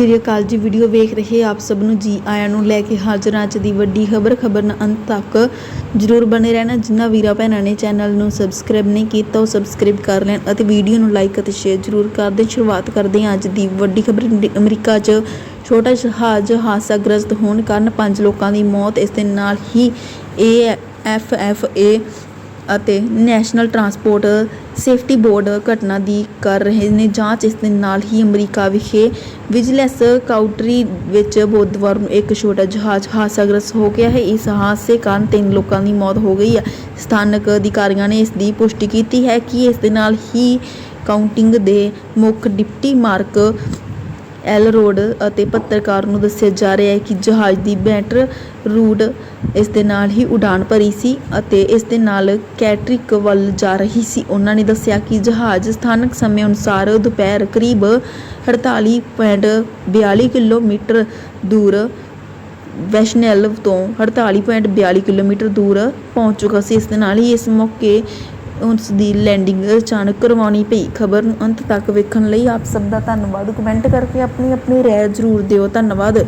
ਸ਼੍ਰੀ ਅਕਾਲ ਜੀ, ਵੀਡੀਓ ਵੇਖ ਰਹੇ ਆਪ ਸਭ ਨੂੰ ਜੀ ਆਇਆਂ ਨੂੰ ਲੈ ਕੇ ਹਾਜ਼ਰ ਅੱਜ ਦੀ ਵੱਡੀ ਖਬਰ। ਖਬਰ ਨਾਲ ਅੰਤ ਤੱਕ ਜਰੂਰ ਬਣੇ ਰਹਿਣਾ। ਜਿਨ੍ਹਾਂ ਵੀਰਾਂ ਭੈਣਾਂ ਨੇ ਚੈਨਲ ਨੂੰ ਸਬਸਕ੍ਰਾਈਬ ਨਹੀਂ ਕੀਤਾ, ਉਹ ਸਬਸਕ੍ਰਾਈਬ ਕਰ ਲੈਣ ਅਤੇ ਵੀਡੀਓ ਨੂੰ ਲਾਈਕ ਅਤੇ ਸ਼ੇਅਰ ਜਰੂਰ ਕਰ ਦੇਣ। ਸ਼ੁਰੂਆਤ ਕਰਦੇ ਹਾਂ ਅੱਜ ਦੀ ਵੱਡੀ ਖਬਰ। ਅਮਰੀਕਾ 'ਚ ਛੋਟਾ ਜਹਾਜ਼ ਹਾਦਸਾਗ੍ਰਸਤ ਹੋਣ ਕਾਰਨ ਪੰਜ ਲੋਕਾਂ ਦੀ ਮੌਤ। ਇਸ ਦੇ ਨਾਲ ਹੀ ਏ ਐਫ ਐਫ ਏ ਅਤੇ ਨੈਸ਼ਨਲ ਟਰਾਂਸਪੋਰਟ ਸੇਫਟੀ ਬੋਰਡ ਘਟਨਾ ਦੀ ਕਰ ਰਹੇ ਨੇ। ਜਾਂਚ ਇਸ ਦੇ ਨਾਲ ਹੀ ਅਮਰੀਕਾ ਵਿਖੇ ਵਿਜੀਲੈਂਸ ਕਾਊਂਟਰੀ ਵਿੱਚ ਬੁੱਧਵਾਰ ਨੂੰ ਇੱਕ ਛੋਟਾ ਜਹਾਜ਼ ਹਾਦਸਾਗ੍ਰਸਤ ਹੋ ਗਿਆ ਹੈ। ਇਸ ਹਾਦਸੇ ਕਾਰਨ ਤਿੰਨ ਲੋਕਾਂ ਦੀ ਮੌਤ ਹੋ ਗਈ ਹੈ। ਸਥਾਨਕ ਅਧਿਕਾਰੀਆਂ ਨੇ ਇਸ ਦੀ ਪੁਸ਼ਟੀ ਕੀਤੀ ਹੈ ਕਿ ਇਸ ਦੇ ਨਾਲ ਹੀ ਕਾਊਂਟਿੰਗ ਦੇ ਮੁੱਖ ਡਿਪਟੀ ਮਾਰਕ ਐਲ ਰੋਡ ਅਤੇ ਪੱਤਰਕਾਰ ਨੂੰ ਦੱਸਿਆ ਜਾ ਰਿਹਾ ਹੈ ਕਿ ਜਹਾਜ਼ ਦੀ ਬੈਟਰ ਰੂਟ ਇਸ ਦੇ ਨਾਲ ਹੀ ਉਡਾਨ ਭਰੀ ਸੀ ਅਤੇ ਇਸ ਦੇ ਨਾਲ ਕੈਟਰਿਕ ਵੱਲ ਜਾ ਰਹੀ ਸੀ। ਉਹਨਾਂ ਨੇ ਦੱਸਿਆ ਕਿ ਜਹਾਜ਼ ਸਥਾਨਕ ਸਮੇਂ ਅਨੁਸਾਰ ਦੁਪਹਿਰ ਕਰੀਬ 48.42 ਕਿਲੋਮੀਟਰ ਦੂਰ ਵੈਸ਼ਨੈਲ ਤੋਂ 48.42 ਕਿਲੋਮੀਟਰ ਦੂਰ ਪਹੁੰਚ ਚੁੱਕਾ ਸੀ। ਇਸ ਦੇ ਨਾਲ ਹੀ ਇਸ ਮੌਕੇ ਉਸ ਦੀ ਲੈਂਡਿੰਗ ਅਚਾਨਕ ਕਰਵਾਉਣੀ ਪਈ। ਖਬਰ ਨੂੰ ਅੰਤ ਤੱਕ ਵੇਖਣ ਲਈ ਆਪ ਸਭ ਦਾ ਧੰਨਵਾਦ। ਕਮੈਂਟ ਕਰਕੇ ਆਪਣੀ ਆਪਣੀ ਰਾਏ ਜ਼ਰੂਰ ਦਿਓ। ਧੰਨਵਾਦ।